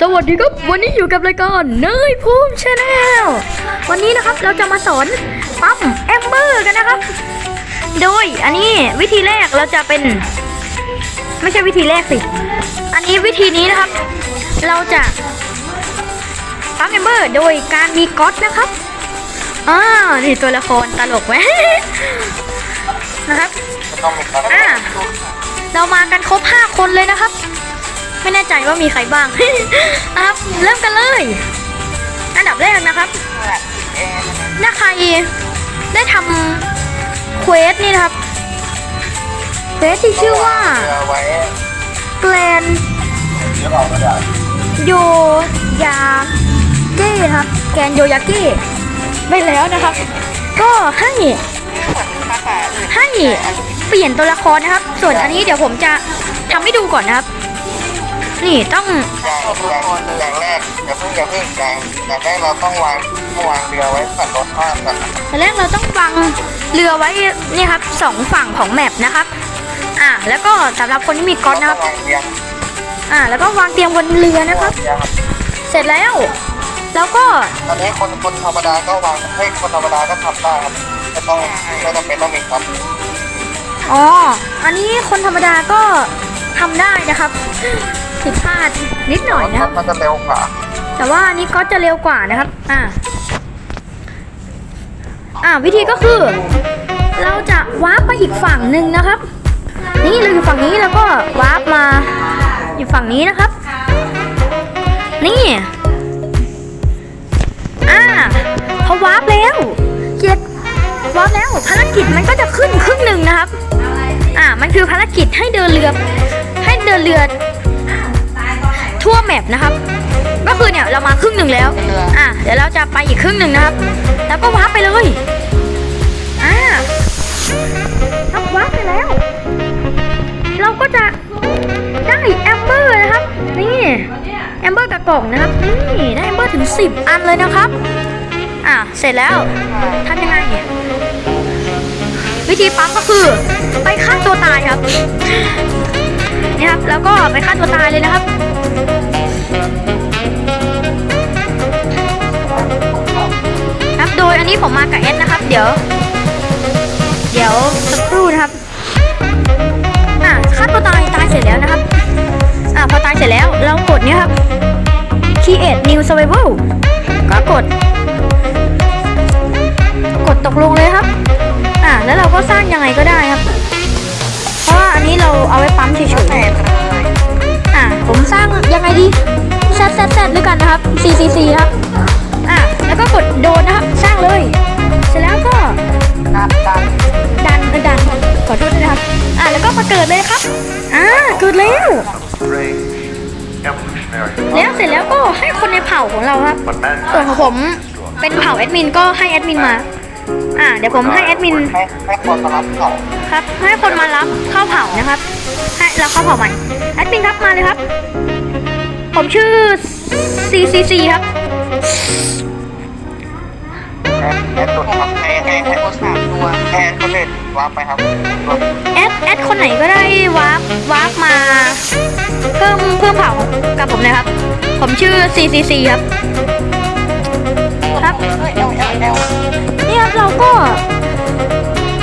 สวัสดีครับ วันนี้อยู่กับรายการเนยภูมิชาแนลวันนี้นะครับเราจะมาสอนปั๊มแอมเบอร์กันนะครับ โดยอันนี้วิธีแรกเราจะเป็น ไม่ใช่วิธีแรกสิ อันนี้วิธีนี้นะครับ เราจะปั๊มแอมเบอร์โดยการมีก๊อตนะครับอ่านี่ตัวละครตลกไหมนะครับต้องมีการอ่าเรามากันครบ5คนเลยนะครับ ไม่แน่ใจว่ามีใครบ้าง นะครับ เริ่มกันเลย อันดับแรกนะครับ ถ้าใครได้ทำเควสนี่นะครับเควสที่ชื่อว่าเรือไว้แกลนโยยาเก้ครับแกนโยยาเก้ไปแล้วนะครับ ก็ให้ให้เปลี่ยนตัวละครนะครับ ส่วนอันนี้เดี๋ยวผมจะทำให้ดูก่อนนะครับ นี่ต้องอย่างอย่างอย่างแรกอย่าเพิ่งอย่าเพิ่งอย่างอย่างแรกเราต้องวางต้องวางเรือไว้ฝั่งรถข้ามก่อนตอนแรกเราต้องวางเรือไว้นี่ครับสองฝั่งของแมปนะครับ อ่าแล้วก็สำหรับคนที่มีก๊อตนะครับวางเตียงอ่า แล้วก็วางเตียงบนเรือนะครับเตียงครับเสร็จแล้ว แล้วก็ตอนนี้คนคนธรรมดาก็วางให้คนธรรมดาก็ทำได้ครับไม่ต้องไม่จำเป็นต้องมีครับอ๋ออันนี้คนธรรมดาก็ทำได้นะครับ ผิดพลาดนิดหน่อยนะครับ มันจะเร็วกว่า แต่ว่าอันนี้ก็จะเร็วกว่านะครับ อ่า อ่าวิธีก็คือ เราจะวาร์ปไปอีกฝั่งหนึ่งนะครับ นี่เราอยู่ฝั่งนี้แล้วก็วาร์ปมาอยู่ฝั่งนี้นะครับ นี่ อ่าพอวาร์ปแล้วเจ็ดวาร์ปแล้วภารกิจมันก็จะขึ้นครึ่งหนึ่งนะครับ อ่า มันคือภารกิจให้เดินเรือ ให้เดินเรือ ทั่วแมปนะครับ ก็คือเนี่ยเรามาครึ่งหนึ่งแล้ว อะเดี๋ยวเราจะไปอีกครึ่งหนึ่งนะครับ แล้วก็วาร์ปไปเลย อ่าครับวาร์ปไปแล้ว เราก็จะได้แอมเบอร์นะครับ นี่แอมเบอร์กับกล่องนะครับ นี่ได้แอมเบอร์ถึง 10 อันเลยนะครับ อะเสร็จแล้วทำยังไงวิธีปั๊มก็คือไปฆ่าตั เดี๋ยว เดี๋ยวสักครู่นะครับ อะฆ่าตัวตายตายเสร็จแล้วนะครับ อะพอตายเสร็จแล้วเรากดเนี่ยครับ create new survival ก็กด กดตกลงเลยครับ อะแล้วเราก็สร้างยังไงก็ได้ครับ เพราะว่าอันนี้เราเอาไว้ปั๊มเฉยๆอะผมสร้างยังไงดีแซดแซดแซดด้วยกันนะครับ C C C ครับ อะแล้วก็กดโดนนะครับ สร้างเลย ดันดันดันดันขอโทษด้วยนะครับ อะแล้วก็มาเกิดเลยครับ อ่าเกิดแล้วแล้วเสร็จแล้วก็ให้คนในเผ่าของเราครับ ส่วนของผมเป็นเผ่าแอดมินก็ให้แอดมินมา อ่าเดี๋ยวผมให้แอดมินให้คนมารับเขาครับ ให้คนมารับเข้าเผ่านะครับ ให้เราเข้าเผ่าใหม่แอดมินครับมาเลยครับ ผมชื่อ CCC ครับ ให้ให้ตุนครับให้ให้ให้คนสามตัวให้คนเล่นวางไปครับแอดแอดคนไหนก็ได้วาร์ปวาร์ปมาเพิ่มเพิ่มเผากับผมนะครับ ผมชื่อ CCC ครับ ครับนี่ครับเราก็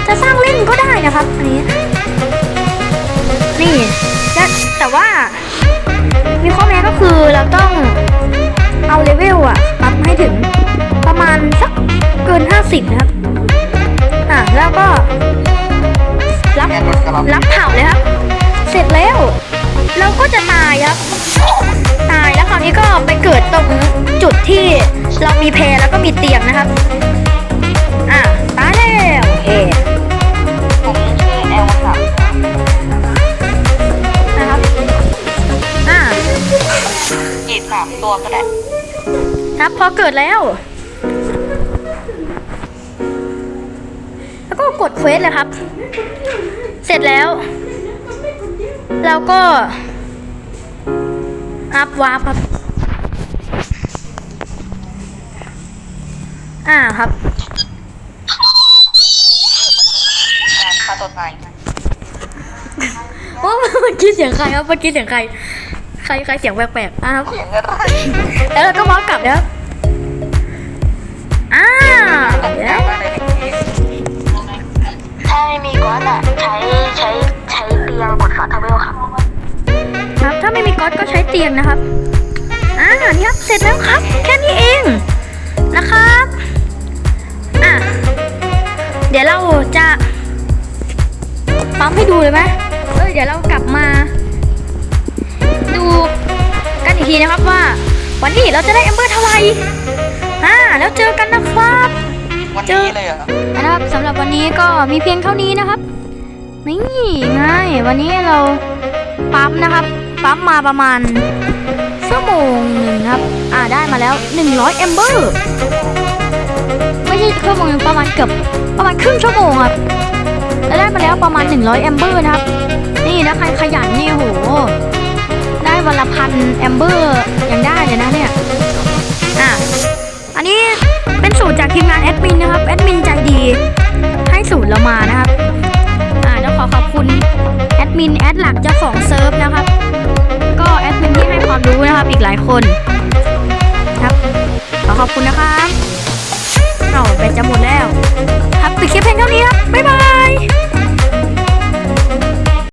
จะสร้างเล่นก็ได้นะครับอันนี้ นี่และแต่ว่ามีข้อแม้ก็คือเราต้อง เกิน50นะครับ อะแล้วก็รับแค่รถกระบะรับเผาเลยครับ เสร็จแล้ว เราก็จะตายครับ ตายแล้วคราวนี้ก็ไปเกิดตรงจุดที่เรามีแพรแล้วก็มีเตียงนะครับ อะตายแล้วโอเคผมชื่อแอลค่ะนะครับ อะอีกสามตัวก็ได้ครับพอเกิดแล้ว ก็กดเควสเลยครับ เสร็จแล้ว เราก็ อัพวาร์ปครับ อ่าครับ การฆ่าตัวตายโอ้เมื่อกี้เสียงใครครับเมื่อกี้เสียงใคร ใครรใครเสียงแปลกๆอะครับ เสียงอะไร แล้วเราก็วาร์ปกลับนะครับ อนอะใช้ใช้ใช้เตียงบนฝาทาเวลครับ ครับ ถ้าไม่มีก๊อตก็ใช้เตียงนะครับอ่านี่ครับเสร็จแล้วครับ แค่นี้เองนะครับอะเดี๋ยวเราจะปั๊มให้ดูเลยไหมเอ้ยเดี๋ยวเรากลับมา ดูกันอีกทีนะครับว่า วันนี้เราจะได้แอมเบอร์เท่าไหร่อ่าแล้วเจอกันนะครับ วันนี้เลยเหรอนะครับสำหรับวันนี้ก็มีเพียงเท่านี้นะครับ นี่ไงวันนี้เราปั๊มนะครับปั๊มมาประมาณชั่วโมงหนึ่งครับ อ่าได้มาแล้ว 100 เอมเบอร์ไม่ใช่ชั่วโมงหนึ่งประมาณเกือบประมาณครึ่งชั่วโมงครับแล้วได้มาแล้วประมาณ 100เอมเบอร์นะครับ นี่นะใครขยันนี่โห ได้วันละพันแอมเบอร์ยังได้เลยนะเนี่ย อะ อันนี้เป็นสูตรจากทีมงานแอดมิ ครับแอดมินใจดี ให้สูตรเรามานะครับ อ่าจะขอขอบคุณแอดมินแอดหลักเจ้าของเซิร์ฟนะครับ ก็แอดมินที่ให้ความรู้นะครับอีกหลายคนครับขอขอบคุณนะครับเอาไปจะหมดแล้ว ครับปิดคลิปเพลงเท่านี้ครับ บ๊ายบาย